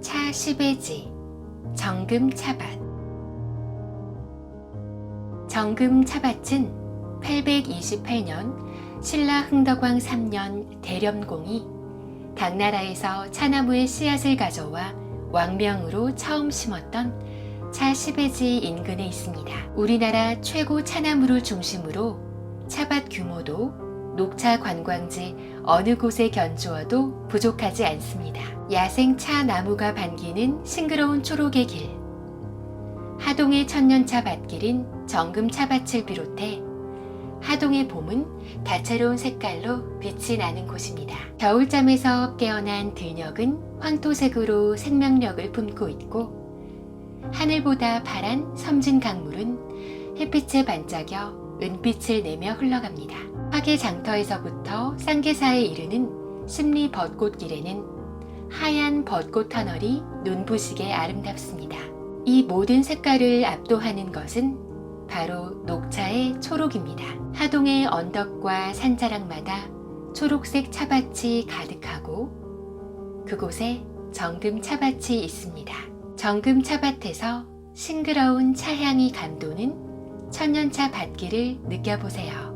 차 10회지 정금 차밭 정금 차밭은 828년 신라 흥덕왕 3년 대렴공이 당나라에서 차나무의 씨앗을 가져와 왕명으로 처음 심었던 차 10회지 인근에 있습니다. 우리나라 최고 차나무를 중심으로 차밭 규모도 녹차 관광지 어느 곳에 견주어도 부족하지 않습니다. 야생 차 나무가 반기는 싱그러운 초록의 길. 하동의 천년차 밭길인 정금 차밭을 비롯해 하동의 봄은 다채로운 색깔로 빛이 나는 곳입니다. 겨울잠에서 깨어난 들녘은 황토색으로 생명력을 품고 있고 하늘보다 파란 섬진 강물은 햇빛에 반짝여 은빛을 내며 흘러갑니다. 화계 장터에서부터 쌍계사에 이르는 심리 벚꽃길에는 하얀 벚꽃 터널이 눈부시게 아름답습니다. 이 모든 색깔을 압도하는 것은 바로 녹차의 초록입니다. 하동의 언덕과 산자락마다 초록색 차밭이 가득하고 그곳에 정금 차밭이 있습니다. 정금 차밭에서 싱그러운 차향이 감도는 천년차 밭길을 느껴보세요.